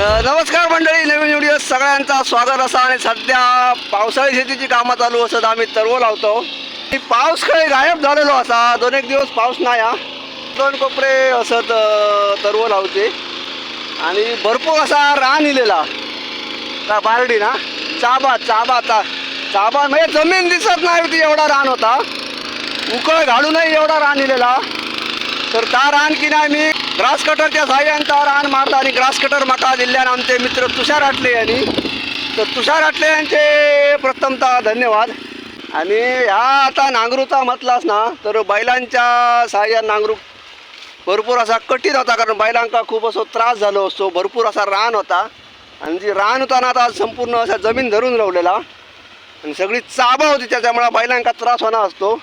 नमस्कार मंडळी नवीन व्हिडिओ सगळ्यांचा स्वागत असा आणि सध्या पावसाळी शेतीची कामं चालू असत आम्ही तरव लावतो. आणि पाऊस काही गायब झालेलो असा दोन एक दिवस पाऊस नाही हा. दोन कोपरे असत तरव लावते. आणि भरपूर असा रान इलेला. का बारडी ना चाबा चाबा ता चाबा म्हणजे जमीन दिसत नाही होती एवढा रान होता. उकळ घालूनही एवढा रान इलेला. तर त्या रान की नाही मी? ग्रास कटरच्या सहाय्याने त्या रान मारता आणि ग्रास कटर म्हाका दिल्ल्यान आमचे मित्र तुषार आटले यांनी. तर तुषार आटले यांचे प्रथमतः धन्यवाद. आणि ह्या आता नांगरूचा म्हटलास ना तर बैलांच्या सहाय्याने नांगरू भरपूर असा कठीण होता कारण बैलांका खूप असो त्रास झालो असतो भरपूर असा रान होता. आणि जी रान होता ना आता संपूर्ण असा जमीन धरून लावलेला आणि सगळी चाबा होती त्याच्यामुळे बैलांका त्रास होणार असतो.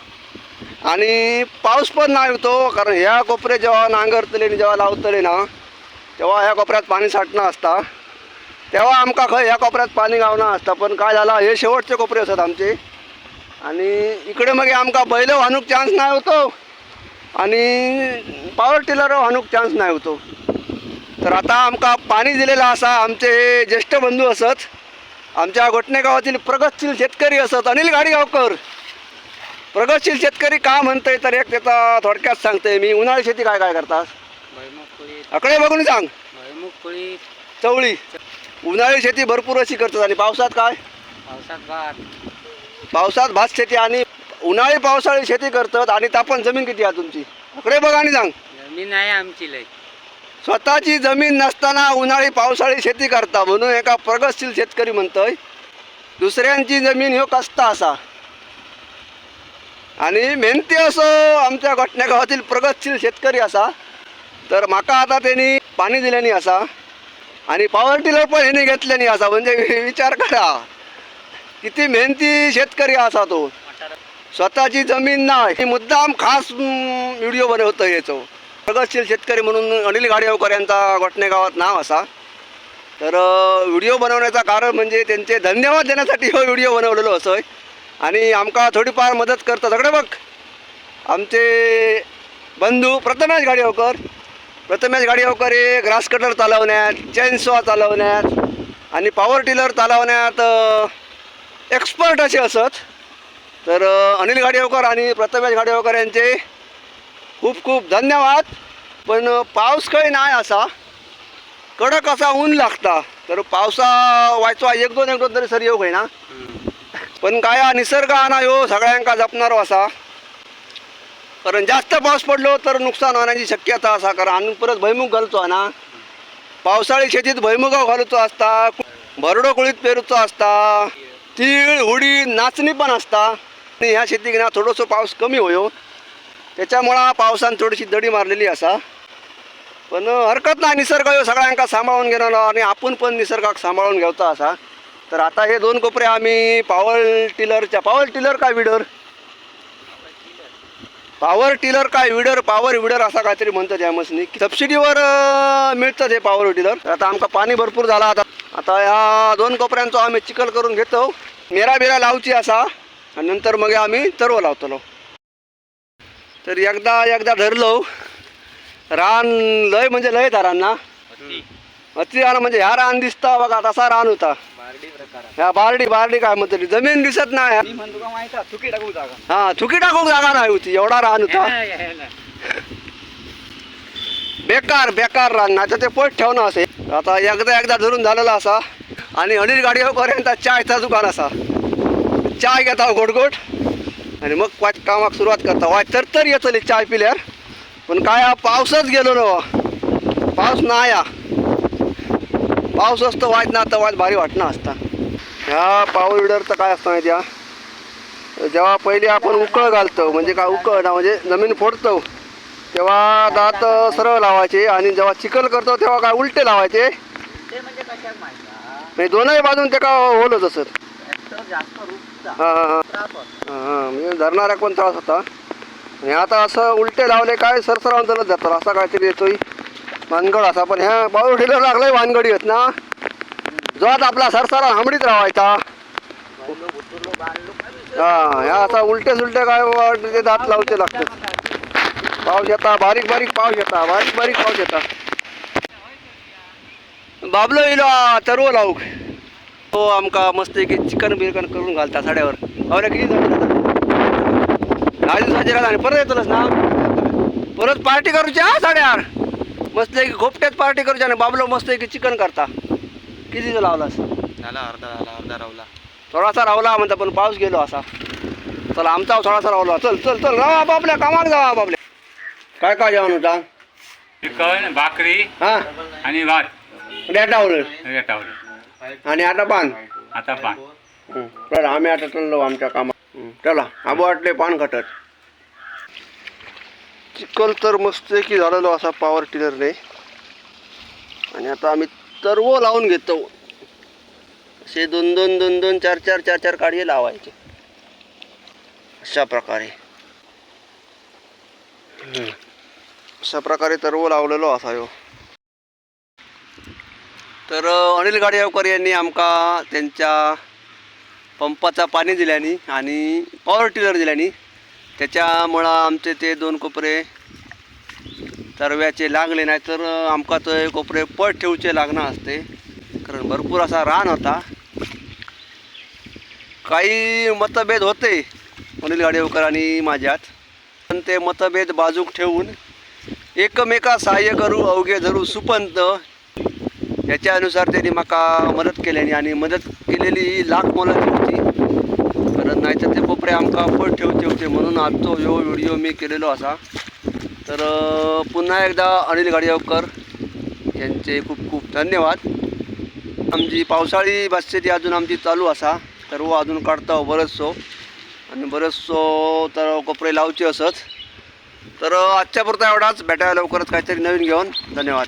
आणि पाऊस पण नाही होतो कारण ह्या कोपरे जेव्हा नांगरतले आणि जेव्हा लावतले ना तेव्हा ह्या कोपऱ्यात पाणी साठणं असता. तेव्हा आमका खंय ह्या कोपऱ्यात पाणी गावना असता पण काय झालं हे शेवटचे कोपरे असतात आमचे. आणि इकडे मग आमका बैल वाहनूक चान्स नाही होतो. आणि पॉवर टिलर वाहनूक चान्स नाही होतो. तर आता आमका पाणी दिलेलं असा आमचे ज्येष्ठ बंधू असत आमच्या घोटणे गावातील प्रगतशील शेतकरी असत अनिल गाडीगावकर. प्रगतशील शेतकरी का म्हणतंय? तर एक त्याचा थोडक्यात सांगतोय मी. उन्हाळी शेती काय काय करतात? अकडे बघून सांग. चवळी. उन्हाळी शेती भरपूर अशी करतात. आणि पावसात काय? पावसात भात पावसात भात शेती आणि उन्हाळी पावसाळी शेती करतात. आणि तापण जमीन किती आहे तुमची? अकडे बघ आणि सांग. जमीन आहे आमची लय स्वतःची जमीन नसताना उन्हाळी पावसाळी शेती करता म्हणून एका प्रगतशील शेतकरी म्हणतोय दुसऱ्यांची जमीन ह्यो कस्ता असा. आणि मेहनती असो आमच्या घटण्या गावातील प्रगतशील शेतकरी असा तर माका आता त्यांनी पाणी दिल्यानी असा आणि पॉवर टिलर पण ह्याने घेतल्यानी असा म्हणजे विचार करा. किती मेहनती शेतकरी असा तो. स्वतःची जमीन नाही मुद्दाम खास व्हिडिओ बनवतो याचो. प्रगतशील शेतकरी म्हणून अनिल गाडीवकर यांचा घटने गावात नाव असा. तर व्हिडिओ बनवण्याचा कारण म्हणजे त्यांचे धन्यवाद देण्यासाठी हो व्हिडिओ बनवलेलो असोय आणि आमका थोडीफार मदत करता सगळे बघ. आमचे बंधू प्रथमेश गाडीवकर. प्रथमेश गाडीवकर हे ग्रास कटर चालवण्यात चेनसॉ चालवण्यात आणि पॉवर टिलर चालवण्यात एक्सपर्ट असे असत. तर अनिल गाडीवकर आणि प्रथमेश गाडीवकर यांचे खूप खूप धन्यवाद. पण पाऊस काही नाही असा. कडक असा ऊन लागता. तर पावसा वायचो एक दोन एक दोन तरी सर येऊ ना पण काय हा निसर्ग आणा ह्यो सगळ्यांका जपणारो असा. कारण जास्त पाऊस पडलो तर नुकसान होण्याची शक्यता असा. कारण आम्ही परत भैमुख घालतो ना. पावसाळी शेतीत भैमुगाव घालूचो असता भरडो कुळीत पेरूचो असता तीळ हुडी नाचणी पण असता. आणि ह्या शेतीक ना थोडंसं पाऊस कमी होयो. त्याच्यामुळं पावसान थोडीशी दडी मारलेली असा. पण हरकत ना निसर्ग ह्यो सगळ्यांका सांभाळून घेणार आणि आपण पण निसर्गाक सांभाळून घेवता असा. तर आता हे दोन कोपरे आम्ही पॉवर टिलरच्या पॉवर टिलर काय विडर? पॉवर टिलर काय विडर? पॉवर विडर असा काहीतरी म्हणतात या मसनी सबसिडीवर अं, मिळतं हे पॉवर टिलर. तर आता आमका पाणी भरपूर झाला आता. आता या दोन कोपऱ्यांचो आम्ही चिखल करून घेतो. मेरा बिरा लावची असा. आणि नंतर मग आम्ही तरव लावतलो. तर एकदा एकदा धरलो. रान लय म्हणजे लय था रान ना अति रान म्हणजे ह्या रान दिसता बघा तसा रान होता. ह्या बारडी बारडी काय म्हणतो जमीन दिसत नाही. माहिती चुकी टाकू जागा. हा चुकी टाकूक जागा नाही होती. एवढा रान होता. बेकार बेकार रान. नाही ते पोट ठेवणं असे. आता एकदा एकदा धरून झालेला असा. आणि अनिल गाडीवर चायचा दुकान असा. चाय घेता गोडगोड. आणि मग वाच कामाक सुरुवात करता वाच तर तर येतली चाय पिल्यार पण काय हा पावसच गेलो ना हो. पाऊस नाही हा पाऊस असतो वाच ना तर वाच भारी वाटणं असता. ह्या पावर विडरचं काय असतं माहिती आहे? जेव्हा पहिले आपण उकळ घालतो म्हणजे काय उकळ ना म्हणजे जमीन फोडतो तेव्हा दात सरळ लावायचे आणि जेव्हा चिखल करतो तेव्हा काय उलटे लावायचे? म्हणजे दोनही बाजून ते का होलच असत? हां हां हां. हां म्हणजे धरणाऱ्या कोण त्रास होता? आणि आता असं उलटे लावले काय सरसरावून चालत जातात असा काहीतरी येतोय. वानगड असा पण ह्या पाऊस ठेला लागलाय वानगडी आहेत ना. जात आपला सरसरा हांबडीत रावायचा हा ह्या असा उलटे सुलटे काय वाट- ते दात लावते लागतात. पाऊस येता बारीक बारीक पाऊस येता बारीक बारीक पाऊस येता. बाबलो इलो तरवो लावूक. हो, तो आमकां मस्त एक चिकन बिकन करून घालता साड्यावर. बाबल्या किती झाले आता दहा दिवसाचे राहता परत येतलंच ना? परत पार्टी करूची हा साड्यावर? मस्त एक घोपट्यात पार्टी करूची आणि बाबलो मस्त एक चिकन करता. किती लावलास झाला अर्धा झाला अर्धा रावला. थोडासा रावला म्हणता पण पाऊस गेलो असा. चला आमचा थोडासा रावला. चल चल चल राहा बाबल्या कामाला जावा बाबल्या काय काय जेवण होता? चिकन भाकरी हा? आणि भात. डेटावर रेटावर आणि आता पान? आता पान. चला आम्ही आता चाललो आमच्या कामात. चला आबो वाटले पान खटत चिखल तर मस्त की झालेलो असा पॉवर टिलरने आणि आता आम्ही तरव लावून घेतो. असे दोन दोन दोन दोन चार चार चार चार काढे लावायचे. अशा प्रकारे. अशा प्रकारे तरव लावलेलो असा यो. तर अनिल गाडीवकर यांनी आमका त्यांच्या पंपाचा पाणी दिल्याने आणि पॉवर टिलर दिल्याने त्याच्यामुळं आमचे ते दोन कोपरे तरव्याचे लागले नाही तर आमका ते कोपरे पट ठेवचे लागणार असते. कारण भरपूर असा रान होता. काही मतभेद होते अनिल गाडेवकर आणि माझ्यात. पण ते मतभेद बाजूक ठेवून एकमेका सहाय्य करू अवघे धरू सुपंत याच्यानुसार त्यांनी माका मदत केल्यानी आणि मदत केलेली लाख मोलाची कपडे आमकां आमका पट ठेवचे होते म्हणून आजचो ह्यो व्हिडिओ मी केलेलो असा. तर पुन्हा एकदा अनिल गाडीवकर यांचे खूप खूप धन्यवाद. आमची पावसाळी बसची अजून आमची चालू असा. तर वो अजून काढता बरंचसो आणि बरंचसो तर कपडे लावचे असत. तर आजच्या पुरता एवढाच. भेटायला लवकरच काहीतरी नवीन घेऊन. धन्यवाद.